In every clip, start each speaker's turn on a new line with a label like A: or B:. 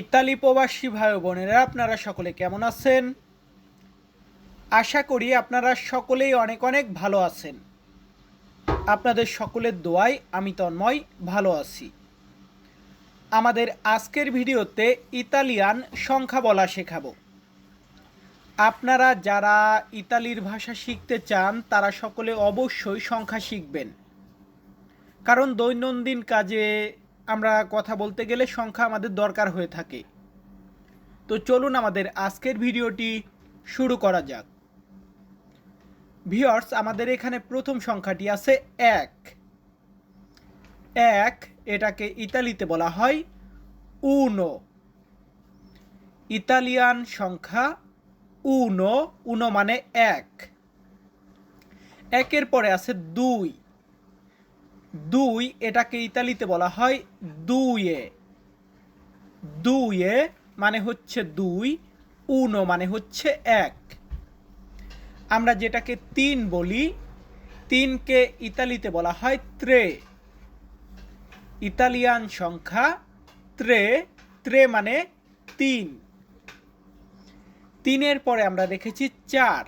A: Italy প্রবাসী ভাই বোনেরা, আপনারা সকলে কেমন আছেন? আশা করি আপনারা সকলেই অনেক অনেক ভালো আছেন। আপনাদের সকলের দোয়ায় আমি তন্ময় ভালো আছি। আমাদের আজকের ভিডিওতে ইতালিয়ান সংখ্যা বলা শেখাবো। আপনারা যারা ইতালির ভাষা শিখতে চান, তারা সকলে অবশ্যই সংখ্যা শিখবেন। কারণ দৈনন্দিন কাজে আমরা কথা বলতে গেলে সংখ্যা আমাদের দরকার হয়ে থাকে। তো চলুন আমাদের আজকের ভিডিওটি শুরু করা যাক। ভিওর্স আমাদের এখানে প্রথম সংখ্যাটি আছে এক। এক এটাকে ইতালিতে বলা হয় উনো। ইতালিয়ান সংখ্যা উনো উনো মানে এক। একের পরে আছে দুই। দুই, এটাকে ইতালিতে বলা হয় দুইয়ে। দুইয়ে মানে হচ্ছে দুই, উনো মানে হচ্ছে এক। আমরা যেটাকে তিন বলি, তিনকে ইতালিতে বলা হয় ত্রে। ইতালিয়ান সংখ্যা ত্রে ত্রে মানে তিন। তিনের পরে আমরা দেখেছি চার।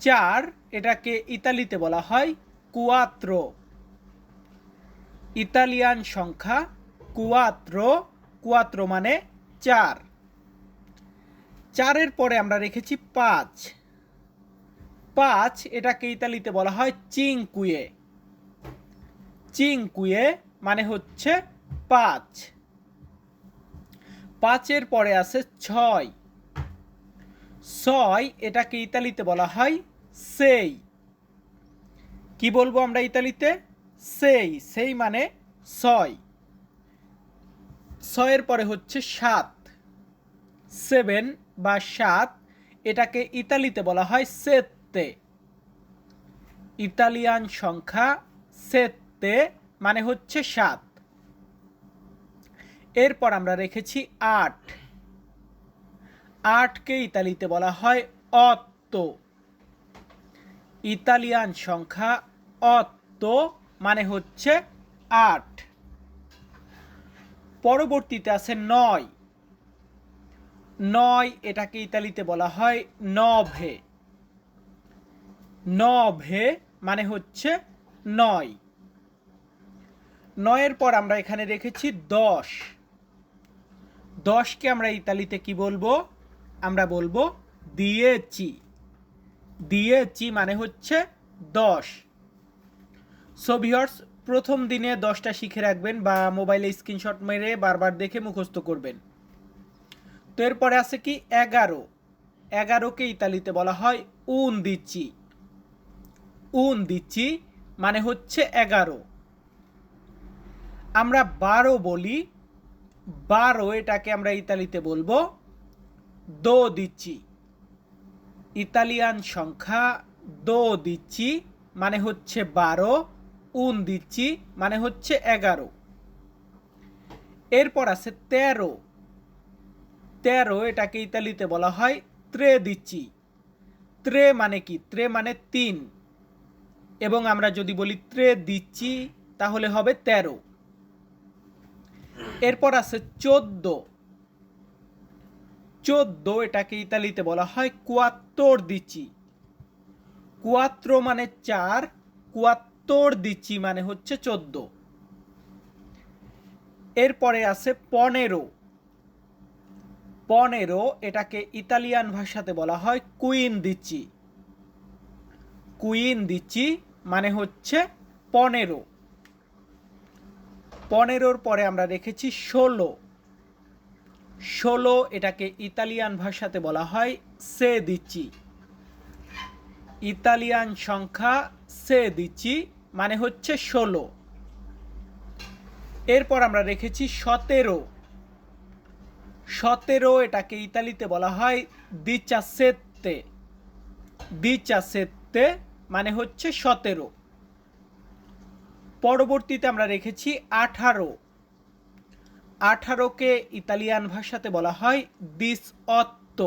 A: চার এটাকে ইতালিতে বলা হয় কুয়াত্রো ইতালিয়ান সংখ্যা কুয়াত্রো কুয়াত্রো মানে চার। চারের পরে আমরা রেখেছি পাঁচ। পাঁচ এটাকে ইতালিতে বলা হয় চিংকুয়ে চিংকুয়ে মানে হচ্ছে পাঁচ। পাঁচের পরে আছে ছয়। ছয় এটাকে ইতালিতে বলা হয় সেই কি বলব আমরা ইতালিতে? সেই সেই মানে ছয়। ছয়ের পরে হচ্ছে সাত। সেভেন বা সাত, এটাকে ইতালিতে বলা হয় সেত্তে। ইতালিয়ান সংখ্যা সেত্তে মানে হচ্ছে সাত। এরপর আমরা রেখেছি আট। আটকে ইতালিতে বলা হয় অত্ত। ইতালিয়ান সংখ্যা অত্ত মানে হচ্ছে আট। পরবর্তীতে আছে নয়। নয় এটাকে ইতালিতে বলা হয় নভে। নভে মানে হচ্ছে নয়। নয়ের পর আমরা এখানে রেখেছি দশ। দশকে আমরা ইতালিতে কি বলব? আমরা বলব দিয়েছি দিয়েছি মানে হচ্ছে দশ। সো ভিওর্স প্রথম দিনে দশটা শিখে রাখবেন বা মোবাইলে স্ক্রিনশট মেরে বারবার দেখে মুখস্থ করবেন। তো এরপরে আছে কি, এগারো। এগারোকে ইতালিতে বলা হয় উন দিচ্ছি উন দিচ্ছি মানে হচ্ছে এগারো। আমরা বারো বলি, বারো এটাকে আমরা ইতালিতে বলব দো দিচ্ছি ইতালিয়ান সংখ্যা দো দিচ্ছি মানে হচ্ছে বারো। উন দিচ্ছি মানে হচ্ছে এগারো। এরপর আছে তেরো। তেরো এটাকে ইতালিতে বলা হয় ত্রে দিচ্ছি। ত্রে মানে কি? ত্রে মানে তিন। এবং আমরা যদি বলি ত্রে দিচ্ছি, তাহলে হবে তেরো। এরপর আছে চোদ্দ। চোদ্দ এটাকে ইতালিতে বলা হয় কুয়াত্তর দিচ্ছি। কুয়াত্র মানে চার, কুয়াত্তর দিচ্ছি মানে হচ্ছে চোদ্দ। এরপরে আছে পনেরো। পনেরো, এটাকে ইতালিয়ান ভাষাতে বলা হয় কুইন দিচ্ছি। কুইন দিচ্ছি মানে হচ্ছে পনেরো। পনেরোর পরে আমরা রেখেছি ষোলো। ষোলো, এটাকে ইতালিয়ান ভাষাতে বলা হয় সে দিচ্ছি। ইতালিয়ান সংখ্যা সে দিচ্ছি মানে হচ্ছে ষোলো। এরপর আমরা রেখেছি সতেরো। সতেরো এটাকে ইতালিতে বলা হয় দিচাসেত্তে। দিচাসেত্তে মানে হচ্ছে সতেরো। পরবর্তীতে আমরা রেখেছি আঠারো। আঠারোকে ইতালিয়ান ভাষাতে বলা হয় দিস অত্ত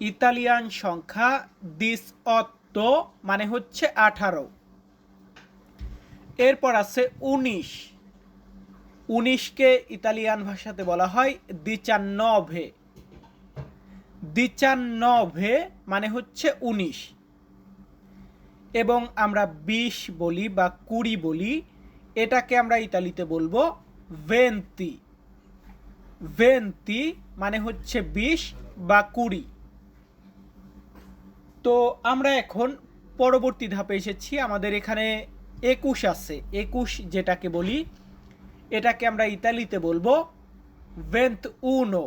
A: ইতালিয়ান সংখ্যা দিস অত্ত মানে হচ্ছে আঠারো। এরপর আছে উনিশ। উনিশকে ইতালিয়ান ভাষাতে বলা হয় দিচান্নভে দিচান্নভে মানে হচ্ছে উনিশ। এবং আমরা বিশ বলি বা কুড়ি বলি, এটাকে আমরা ইতালিতে বলব ভেন্তি। ভেন্তি মানে হচ্ছে বিশ বা কুড়ি। তো আমরা এখন পরবর্তী ধাপে এসেছি। আমাদের এখানে একুশ আছে। একুশ যেটাকে বলি, এটাকে আমরা ইতালিতে বলব ভেন্থ উনো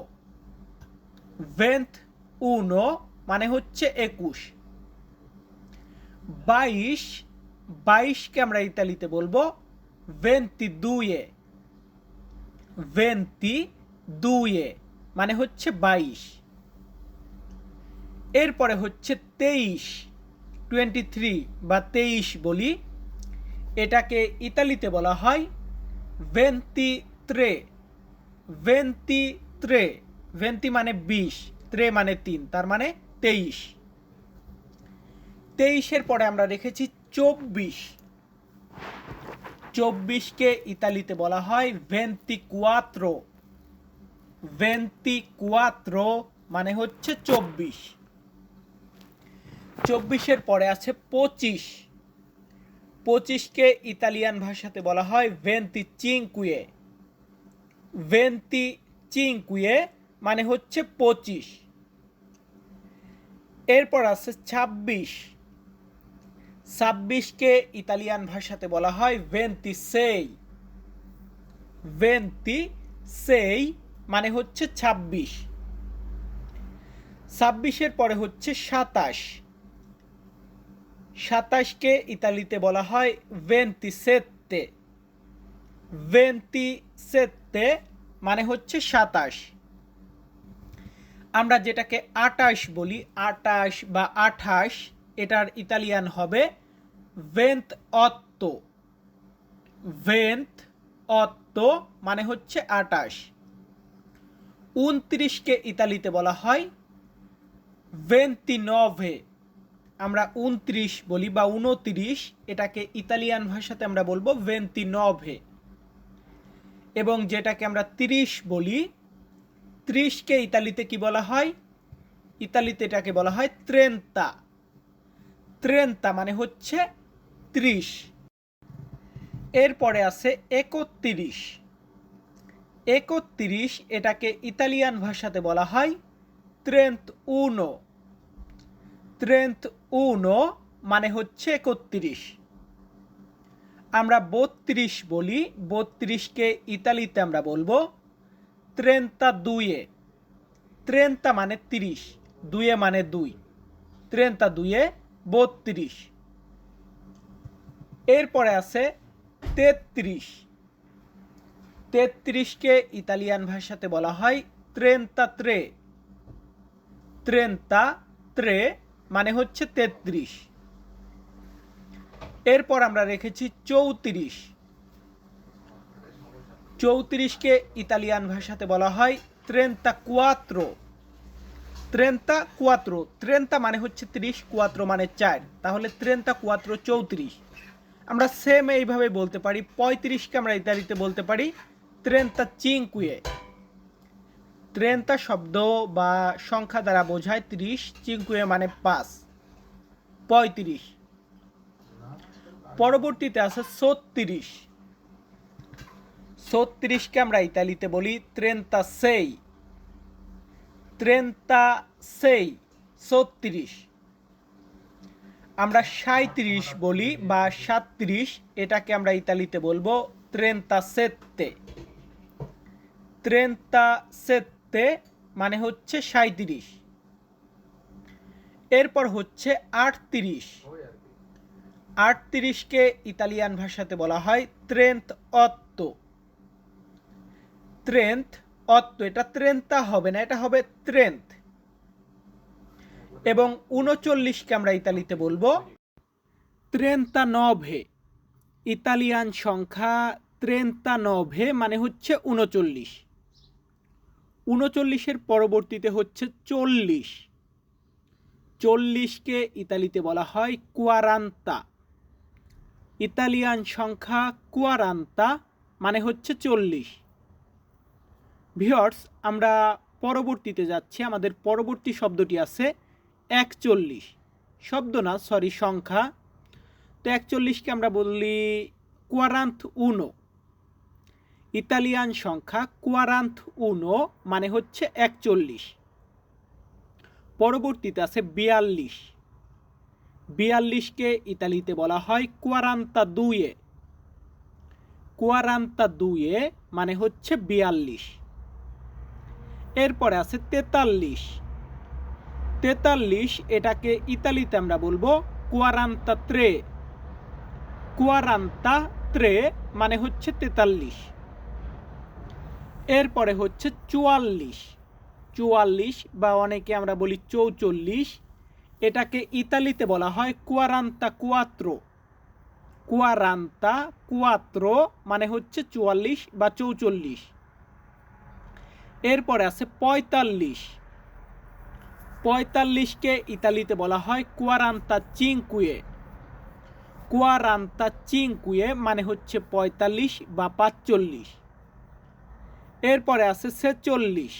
A: ভেন্থ উনো মানে হচ্ছে একুশ। বাইশ, বাইশকে আমরা ইতালিতে বলব ভেন্তি দুয়ে ভেন্তি দুয়ে মানে হচ্ছে বাইশ। এরপরে হচ্ছে তেইশ টোয়েন্টি থ্রি বা তেইশ বলি। এটাকে ইতালিতে বলা হয় ভেন্তি ত্রে ভেন্তি ত্রে ভেন্তি মানে বিশ ত্রে মানে তিন, তার মানে তেইশ। তেইশের পরে আমরা রেখেছি চব্বিশ। চব্বিশকে ইতালিতে বলা হয় ভেন্তি কুয়াত্রো ভেন্তি কুয়াত্রো মানে হচ্ছে চব্বিশ। চব্বিশের পরে আছে পঁচিশ। পঁচিশকে ইতালিয়ান ভাষাতে বলা হয় ভেন্তি চিংকুয়ে। ভেন্তি চিংকুয়ে মানে হচ্ছে পঁচিশ। এরপর আছে ছাব্বিশ। ছাব্বিশকে ইতালিয়ান ভাষাতে বলা হয় ভেন্তি সেই। ভেন্তি সেই মানে হচ্ছে ছাব্বিশ। ছাব্বিশের পরে হচ্ছে সাতাশ। সাতাশকে ইতালিতে বলা হয় ভেন্তি সেত্তে ভেন্তি সেত্তে মানে হচ্ছে সাতাশ। আমরা যেটাকে আটাশ বলি, আটাশ বা আঠাশ, এটার ইতালিয়ান হবে ভেন্থ অত্ত ভেন্থ অত্ত মানে হচ্ছে আটাশ। উনত্রিশকে ইতালিতে বলা হয় ভেন্তি নভে আমরা উনত্রিশ বলি বা উনত্রিশ, এটাকে ইতালিয়ান ভাষাতে আমরা বলব ভেন্তি নভে এবং যেটাকে আমরা তিরিশ বলি, ত্রিশকে ইতালিতে কি বলা হয়? ইতালিতে এটাকে বলা হয় ত্রেন্তা। ত্রেন্তা মানে হচ্ছে ত্রিশ। এরপরে আছে একত্রিশ। একত্রিশ এটাকে ইতালিয়ান ভাষাতে বলা হয় ত্রেন্ত উনো। ত্রেন্ত উনো মানে হচ্ছে একত্রিশ। আমরা বত্রিশ বলি, বত্রিশকে ইতালিতে আমরা বলব ত্রেন্তা দুয়ে ত্রেন্তা মানে তিরিশ দুয়ে মানে দুই। ত্রেন্তা দুয়ে বত্রিশ। এরপরে আছে তেত্রিশ। তেত্রিশকে ইতালিয়ান ভাষাতে বলা হয় ত্রেন্তা ত্রে ত্রেন্তা ত্রে মানে হচ্ছে তেত্রিশ। এরপর আমরা রেখেছি চৌত্রিশ। চৌত্রিশকে ইতালিয়ান ভাষাতে বলা হয় ত্রেন্তা কুয়াত্রো। ত্রেন্তা কুয়াত্রো। ত্রেন্তা মানে হচ্ছে ত্রিশ, কুয়াত্রো মানে চার। তাহলে ত্রেন্তা কুয়াত্রো চৌত্রিশ। আমরা সেম এইভাবে বলতে পারি, পঁয়ত্রিশকে আমরা ইতালিতে বলতে পারি ত্রেন্তা চিংকুয়ে ত্রেন্তা শব্দ বা সংখ্যা দ্বারা বোঝায় ত্রিশ, চিংকুয়ে মানে পাঁচ। পঁয়ত্রিশ। পরবর্তীতে আছে ছত্রিশ। ছত্রিশকে আমরা ইতালিতে বলি ত্রেন্তা সেই। ত্রেন্তা সেই, ছত্রিশ। আমরা সাঁত্রিশ বলি বা সাত্রিশ, এটাকে আমরা ইতালিতে বলব ত্রেন্তা সেত্তে। ত্রেন্তা সেত্তে। মানে হচ্ছে সাঁত্রিশ এরপর হচ্ছে আটত্রিশ। আটত্রিশকে ইতালিয়ান ভাষাতে বলা হয় ত্রেন্থ অত্ত ত্রেন্থ অত্ত এটা ত্রেন্তা হবে না, এটা হবে ত্রেন্থ এবং উনচল্লিশকে আমরা ইতালিতে বলব ত্রেন্তা নভে। ইতালিয়ান সংখ্যা ত্রেন্তা নভে মানে হচ্ছে উনচল্লিশ। উনচল্লিশের পরবর্তীতে হচ্ছে চল্লিশ। চল্লিশকে ইতালিতে বলা হয় কুয়ারান্তা। ইতালিয়ান সংখ্যা কুয়ারান্তা মানে হচ্ছে চল্লিশ। ভিওর্স আমরা পরবর্তীতে যাচ্ছি। আমাদের পরবর্তী শব্দটি আছে একচল্লিশ। শব্দ না সরি সংখ্যা। তো একচল্লিশকে আমরা বললি কোয়ারান্থ উনো। ইতালিয়ান সংখ্যা কোয়ারান্থ উনো মানে হচ্ছে একচল্লিশ। পরবর্তীতে আছে বিয়াল্লিশ। বিয়াল্লিশকে ইতালিতে বলা হয় কোয়ারান্তা দুয়ে কোয়ারান্তা দুয়ে মানে হচ্ছে বিয়াল্লিশ। এরপরে আছে তেতাল্লিশ। তেতাল্লিশ এটাকে ইতালিতে আমরা বলব কোয়ারান্তা ত্রে কোয়ারান্তা ত্রে মানে হচ্ছে তেতাল্লিশ। এরপরে হচ্ছে চুয়াল্লিশ। চুয়াল্লিশ বা অনেকে আমরা বলি চৌচল্লিশ। এটাকে ইতালিতে বলা হয় কুয়ারান্তা কুয়াত্রো। কুয়ারান্তা কুয়াত্রো মানে হচ্ছে চুয়াল্লিশ বা চৌচল্লিশ। এরপরে আছে পঁয়তাল্লিশ। পঁয়তাল্লিশকে ইতালিতে বলা হয় কুয়ারান্তা চিংকুয়ে কুয়ারান্তা চিংকুয়ে মানে হচ্ছে পঁয়তাল্লিশ বা পাঁচচল্লিশ। এরপরে আছে ছেচল্লিশ।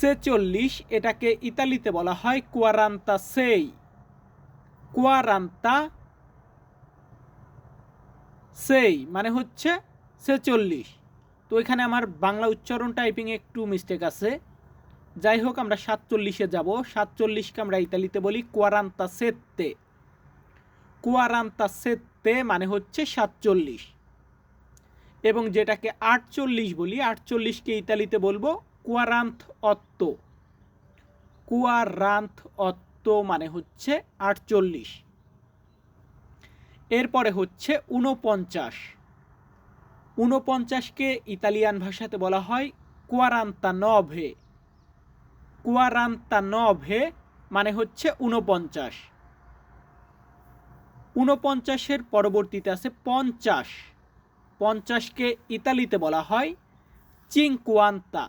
A: ছেচল্লিশ এটাকে ইতালিতে বলা হয় কুয়ারান্তা সেই কুয়ারান্তা সেই মানে হচ্ছে ছেচল্লিশ। তো এখানে আমার বাংলা উচ্চারণ টাইপিং একটু মিস্টেক আছে। যাই হোক, আমরা সাতচল্লিশে যাব। সাতচল্লিশকে আমরা ইতালিতে বলি কোয়ারান্তা সেত্তে কোয়ারান্তা সেত্তে মানে হচ্ছে সাতচল্লিশ। এবং যেটাকে আটচল্লিশ বলি, আটচল্লিশকে ইতালিতে বলব কুয়ারান্থ অত্ত। কুয়ারান্থ অত্ত মানে হচ্ছে আটচল্লিশ। এরপরে হচ্ছে উনপঞ্চাশ উনপঞ্চাশকে ইতালিয়ান ভাষাতে বলা হয় কুয়ারান্তা নভে। কুয়ারান্তা নভে মানে হচ্ছে উনপঞ্চাশ উনপঞ্চাশের পরবর্তীতে আছে পঞ্চাশ। পঞ্চাশকে ইতালিতে বলা হয় চিংকুয়ান্তা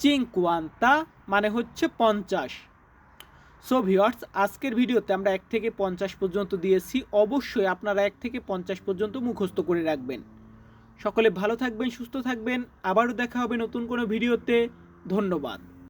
A: চিংকুয়ান্তা মানে হচ্ছে পঞ্চাশ। সো ভিওয়ার্স আজকের ভিডিওতে আমরা এক থেকে পঞ্চাশ পর্যন্ত দিয়েছি। অবশ্যই আপনারা এক থেকে পঞ্চাশ পর্যন্ত মুখস্থ করে রাখবেন। সকলে ভালো থাকবেন, সুস্থ থাকবেন। আবারও দেখা হবে নতুন কোনো ভিডিওতে। ধন্যবাদ।